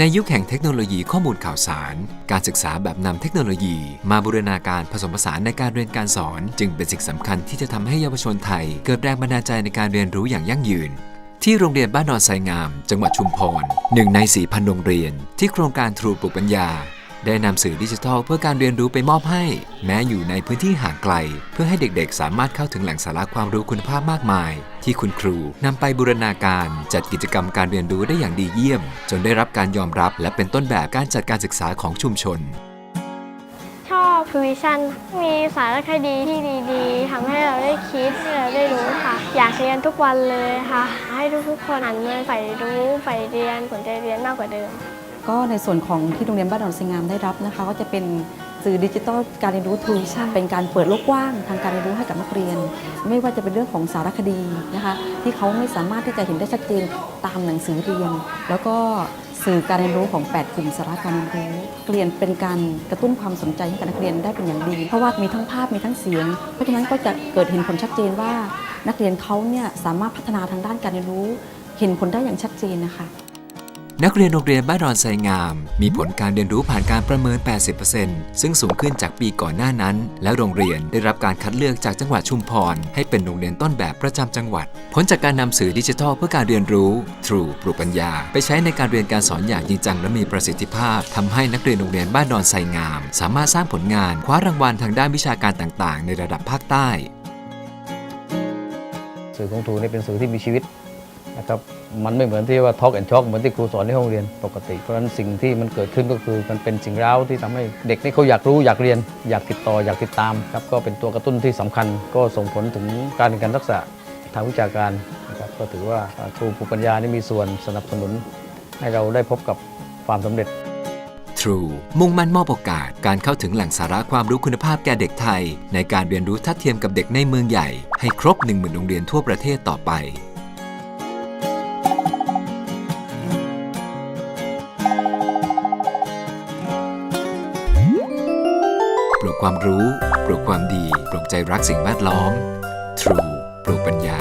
ในยุคแห่งเทคโนโลยีข้อมูลข่าวสาร การศึกษาแบบนำเทคโนโลยี มาบูรณาการผสมผสานในการเรียนการสอน จึงเป็นสิ่งสำคัญที่จะทำให้เยาวชนไทย เกิดแรงบันดาลใจในการเรียนรู้อย่างยั่งยืน ที่โรงเรียนบ้านนอนไซงาม จังหวัดชุมพรหนึ่งใน4,000โรงเรียน ที่โครงการทรูปลูกปัญญา ได้นำสื่อดิจิทัลเพื่อการเรียนรู้ไปมอบให้ แม้อยู่ในพื้นที่ห่างไกล เพื่อให้เด็กๆ สามารถเข้าถึงแหล่งสาระความรู้คุณภาพมากมาย ที่คุณครูนำไปบูรณาการจัดกิจกรรมการเรียนรู้ได้อย่างดีเยี่ยม จนได้รับการยอมรับ และเป็นต้นแบบการจัดการศึกษาของชุมชน ชอบทวิชั่นมีสารคดีที่ดีๆทำให้เราได้คิดให้เราได้รู้ค่ะ อยากเรียนทุกวันเลยค่ะ ให้ทุกๆคนหันมาใฝ่รู้ใฝ่เรียนสนใจเรียนมากกว่าเดิม ก็ในส่วนของที่โรงเรียนบ้านดอนสิงามได้รับนะคะ ก็จะเป็นสื่อดิจิทัลการเรียนรู้ทูวิชั่นเป็นการเปิดโลกกว้างทางการเรียนรู้ให้กับนักเรียน ไม่ว่าจะเป็นเรื่องของสารคดีนะคะ ที่เขาไม่สามารถที่จะเห็นได้ชัดเจนตามหนังสือเรียน แล้วก็สื่อการเรียนรู้ของ 8 กลุ่มสาระการเรียนรู้เรียนเป็นการกระตุ้นความสนใจให้กับนักเรียนได้เป็นอย่างดี เพราะว่ามีทั้งภาพมีทั้งเสียง เพราะฉะนั้นก็จะเกิดเห็นผลชัดเจนว่า นักเรียนเขาเนี่ยสามารถพัฒนาทางด้านการเรียนรู้ เห็นผลได้อย่างชัดเจนนะคะ นักเรียนโรงเรียนบ้านดอนไซงาม มีผลการเรียนรู้ผ่านการประเมิน 80%ซึ่งสูงขึ้นจากปีก่อนหน้านั้น และโรงเรียนได้รับการคัดเลือกจากจังหวัดชุมพร ให้เป็นโรงเรียนต้นแบบประจำจังหวัด ผลจากการนำสื่อดิจิทัลเพื่อการเรียนรู้ True ปลูกปัญญา ไปใช้ในการเรียนการสอนอย่างจริงจังและมีประสิทธิภาพทำให้นักเรียนโรงเรียนบ้านดอนไซงาม สามารถสร้างผลงานคว้ารางวัลทางด้านวิชาการต่าง ๆ ในระดับภาคใต้ สื่อของครูนี่เป็นสื่อที่มีชีวิต นะครับมันไม่เหมือนที่ว่าท็อ l k แอนช็อกเหมือนที่ครูสอนในห้องเรียนปกติ เพราะฉะนั้นสิ่งที่มันเกิดขึ้นก็คือมันเป็นสิ่งร้าวที่ทำให้เด็กนี่เขาอยากรู้อยากเรียน อยากติดต่ออยากติดตามครับก็เป็นตัวกระตุ้นที่สำคัญ ก็ส่งผลถึงการเรียนการรักษาทางวิชาการนะครับก็ถือว่าครูภูปัญญานี่มีส่วนสนับสนุน ให้เราได้พบกับความสำเร็จ True มุ่งมั่นมอบโอกาส การเข้าถึงแหล่งสาระความรู้คุณภาพแก่เด็กไทย ในการเรียนรู้ทัดเทียมกับเด็กในเมืองใหญ่ให้ครบ10,000โรงเรียนทั่วประเทศต่อไป ลูกความรู้ ปลูกความดี ปลูกใจรักสิ่งแวดล้อม True ปลูกปัญญา